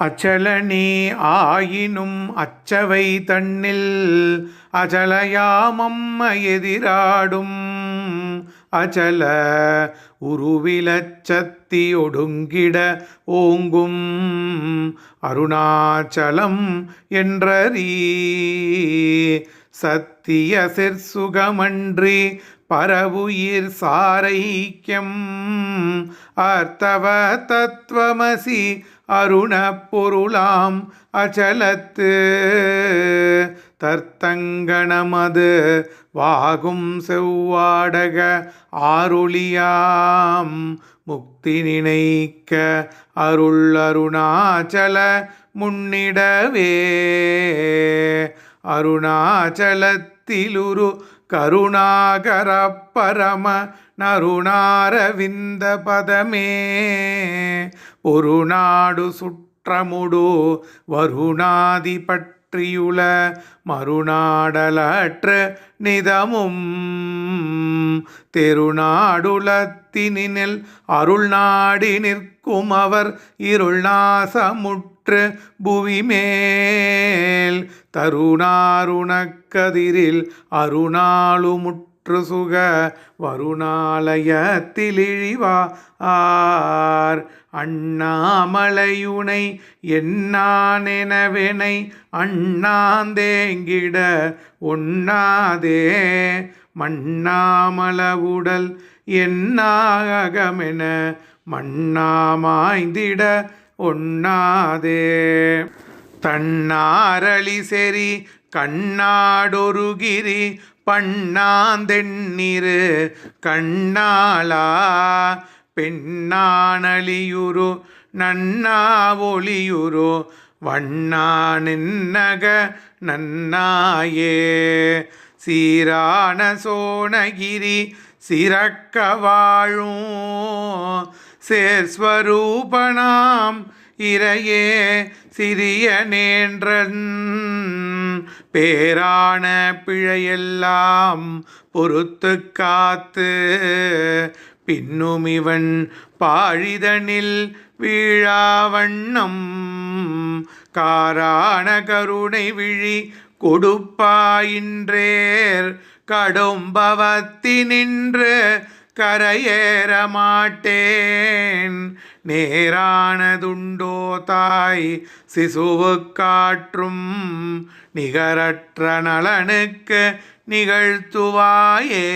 அச்சலனே ஆயினும் அச்சவை தன்னில் அச்சலயாமம் எதிராடும். அச்சல உருவிலச்சத்தி ஒடுங்கிட ஓங்கும். அருணாச்சலம் என்றறீ சத்திய சிற்சுகமன்றி பரவுயிர் சாரைக்கியம். அர்த்தவ தத்துவமசி அருணப்பொருளாம் அச்சலத்து. தர்த்தங்கணமது வாகும் செவ்வாடக ஆருளியாம். முக்தி நினைக்க அருள் அருணாச்சல முன்னிடவே. அருணாச்சலத்திலுரு கருணாகர பரம நருணாரவிந்த பதமே. பொருநாடு சுற்றமுடோ வருணாதிபட்ட பற்றியுள மறுநாடலற்ற நிதமும். தெருநாடுலத்தினில் அருள் நாடி நிற்கும் அவர் இருள் நாசமுற்று புவிமேல். தருணாருணக்கதிரில் அருணாளுமுற்று முற்று சுக வருணாலயத்திலிழிவா ஆர் அண்ணாமலையுனை என்னானெனவெனை அண்ணாந்தேங்கிட ஒண்ணாதே மண்ணாமலவுடல் என்னாகமென மண்ணாமாய்ந்திட ஒண்ணாதே தன்னாரளி செறி கண்ணாடொருகிரி பண்ணாந்தெண்ணிரு கண்ணாளா நன்னா ஒளியுரு வண்ணா நின்னக நன்னாயே. சீரான சோனகிரி சிறக்க வாழும் சேர்ஸ்வரூபனாம் இரையே சிறிய நேன்றன். பேரான பிழையெல்லாம் பொறுத்து காத்து பின்னும் இவன் பாழிதனில் வீழாவண்ணம் காரான கருணை விழி கொடுப்பாயின்றேர். கடும்பவத்தி நின்று கரையேற மாட்டேன். நேரானதுண்டோ தாய் சிசுவு காற்றும் நிகரற்ற நலனுக்கு நிகழ்த்துவாயே.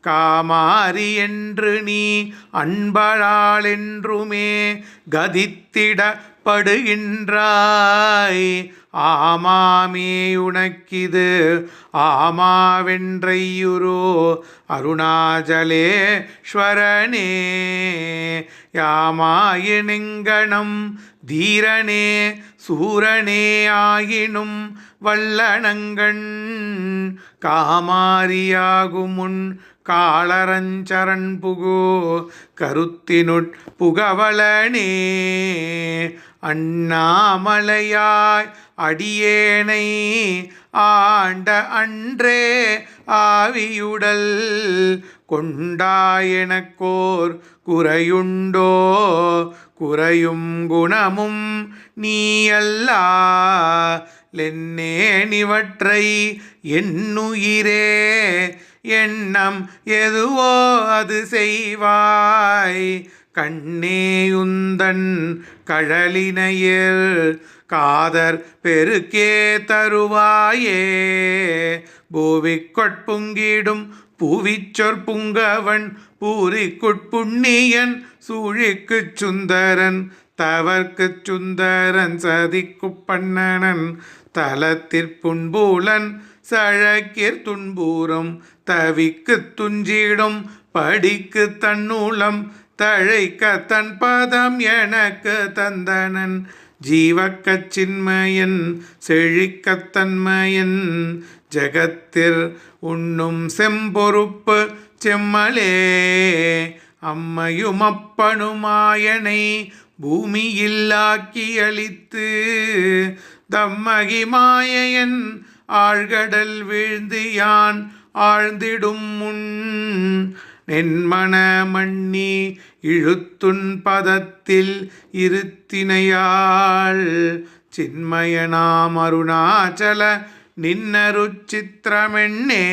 காமாரி என்று நீ அன்பழாளென்றுமே கதித்திட படுகின்றாய் ஆமாமே உனக்கிது ஆமாவென்றையுரோ அருணாச்சலேஸ்வரனே. யாமாயினிங்கணம் தீரனே சூரனே ஆயினும் வல்லணங்கண் காமாரியாகுமுன் காளரஞ்சரண் புகோ கருத்தினுட் புகவலனே. அண்ணாமலையாய் அடியேனை ஆண்ட அன்றே ஆவியுடல் கொண்டாயனக்கோர் குறையுண்டோ? குறையும் குணமும் நீயல்லா. லென்னேனிவற்றை என்னுயிரே? எண்ணம் எதுவோ அது செய்வாய். கண்ணேயுந்தன் கழலினையில் காதர் பெருக்கே தருவாயே. பூவிக்கொட்புங்கிடும் பூவிச்சொற்புங்கவன் பூரிக்குட்புண்ணியன் சூழிக்குச் சுந்தரன் தவர்க்குச் சுந்தரன் சதிக்குப் பண்ணனன் தலத்திற்புண்பூலன் சழக்கிற் துன்பூரம் தவிக்குத் துஞ்சிடும் படிக்கு தன்னூலம் தழைக்க தன் பதம் எனக்கு தந்தனன். ஜீவக்கச் சின்மயன் செழிக்கத் தன்மயன் உண்ணும் செம்பொறுப்பு செம்மலே. அம்மையும் அப்பனுமாயனை பூமியில்லாக்கி அளித்து தம்மகி மாயையன் ஆழ்கடல் வீழ்ந்து யான் ஆழ்ந்திடும் முன். நென்மன மண்ணி இழுத்துன் பதத்தில் இருத்தினையாள். சின்மயனாம் அருணாச்சல நின்னருச்சித்திரமென்னே